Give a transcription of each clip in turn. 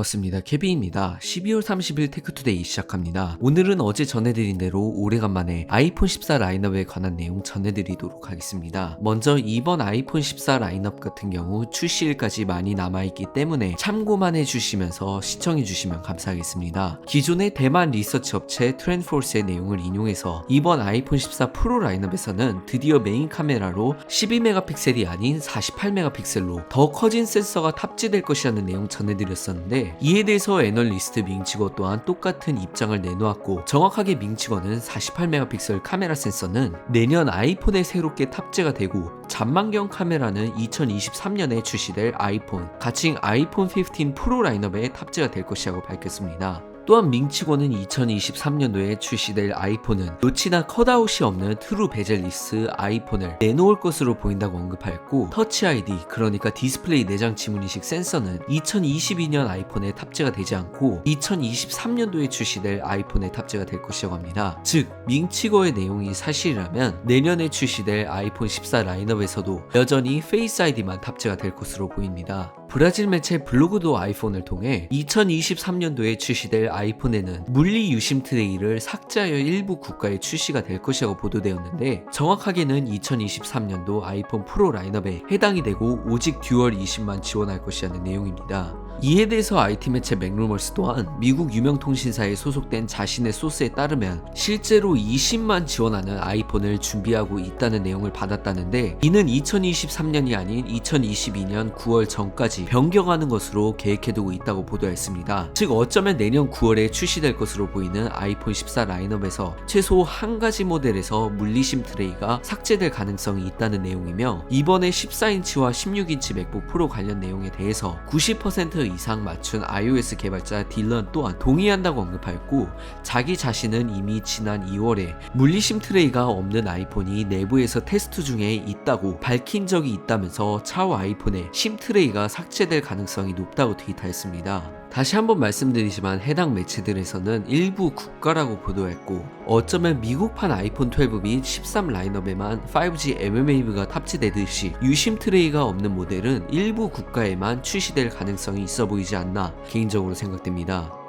반갑습니다. 케빈입니다. 12월 30일 테크투데이 시작합니다. 오늘은 어제 전해드린 대로 오래간만에 아이폰 14 라인업에 관한 내용 전해드리도록 하겠습니다. 먼저 이번 아이폰 14 라인업 같은 경우 출시일까지 많이 남아있기 때문에 참고만 해주시면서 시청해주시면 감사하겠습니다. 기존의 대만 리서치 업체 트렌드포스의 내용을 인용해서 이번 아이폰 14 프로 라인업에서는 드디어 메인 카메라로 12메가픽셀이 아닌 48메가픽셀로 더 커진 센서가 탑재될 것이라는 내용 전해드렸었는데 이에 대해서 애널리스트 밍치거 또한 똑같은 입장을 내놓았고 정확하게 밍치거는 48메가픽셀 카메라 센서는 내년 아이폰에 새롭게 탑재가 되고 잔망경 카메라는 2023년에 출시될 아이폰 가칭 아이폰 15 프로 라인업에 탑재가 될 것이라고 밝혔습니다. 또한 밍치고는 2023년도에 출시될 아이폰은 노치나 컷아웃이 없는 트루 베젤리스 아이폰을 내놓을 것으로 보인다고 언급하였고 터치 아이디 그러니까 디스플레이 내장 지문인식 센서는 2022년 아이폰에 탑재가 되지 않고 2023년도에 출시될 아이폰에 탑재가 될 것이라고 합니다. 즉 밍치거의 내용이 사실이라면 내년에 출시될 아이폰 14 라인업에서도 여전히 페이스 아이디만 탑재가 될 것으로 보입니다. 브라질 매체 블로그도 아이폰을 통해 2023년도에 출시될 아이폰에는 물리 유심 트레이를 삭제하여 일부 국가에 출시가 될 것이라고 보도되었는데 정확하게는 2023년도 아이폰 프로 라인업에 해당이 되고 오직 듀얼 20만 지원할 것이라는 내용입니다. 이에 대해서 IT 매체 맥루머스 또한 미국 유명 통신사에 소속된 자신의 소스에 따르면 실제로 20만 지원하는 아이폰을 준비하고 있다는 내용을 받았다는데 이는 2023년이 아닌 2022년 9월 전까지 변경하는 것으로 계획해두고 있다고 보도했습니다. 즉 어쩌면 내년 9월에 출시될 것으로 보이는 아이폰 14 라인업에서 최소 한 가지 모델에서 물리심 트레이가 삭제될 가능성이 있다는 내용이며 이번에 14인치와 16인치 맥북 프로 관련 내용에 대해서 90% 이상 맞춘 iOS 개발자 딜런 또한 동의한다고 언급하였고 자기 자신은 이미 지난 2월에 물리심 트레이가 없는 아이폰이 내부에서 테스트 중에 있다고 밝힌 적이 있다면서 차후 아이폰에 심 트레이가 삭제될 가능성이 높다고 트윗하였습니다. 다시 한번 말씀드리지만 해당 매체들에서는 일부 국가라고 보도했고 어쩌면 미국판 아이폰 12 및 13 라인업에만 5G MMAV가 탑재되듯이 유심 트레이가 없는 모델은 일부 국가에만 출시될 가능성이 있어 보이지 않나 개인적으로 생각됩니다.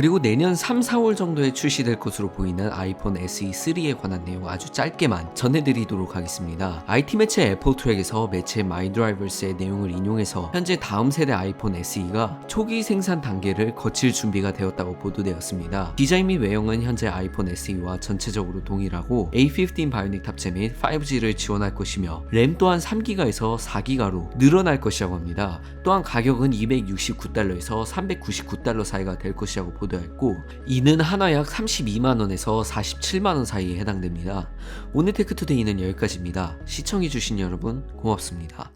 그리고 내년 3, 4월 정도에 출시될 것으로 보이는 아이폰 SE3에 관한 내용 아주 짧게만 전해드리도록 하겠습니다. IT 매체 애플 트랙에서 매체 마이드라이버스의 내용을 인용해서 현재 다음 세대 아이폰 SE가 초기 생산 단계를 거칠 준비가 되었다고 보도되었습니다. 디자인 및 외형은 현재 아이폰 SE와 전체적으로 동일하고 A15 바이오닉 탑재 및 5G를 지원할 것이며 램 또한 3기가에서 4기가로 늘어날 것이라고 합니다. 또한 가격은 269달러에서 399달러 사이가 될 것이라고 보도했고 이는 하나 약 32만원에서 47만원 사이에 해당됩니다. 오늘 테크투데이는 여기까지입니다. 시청해주신 여러분 고맙습니다.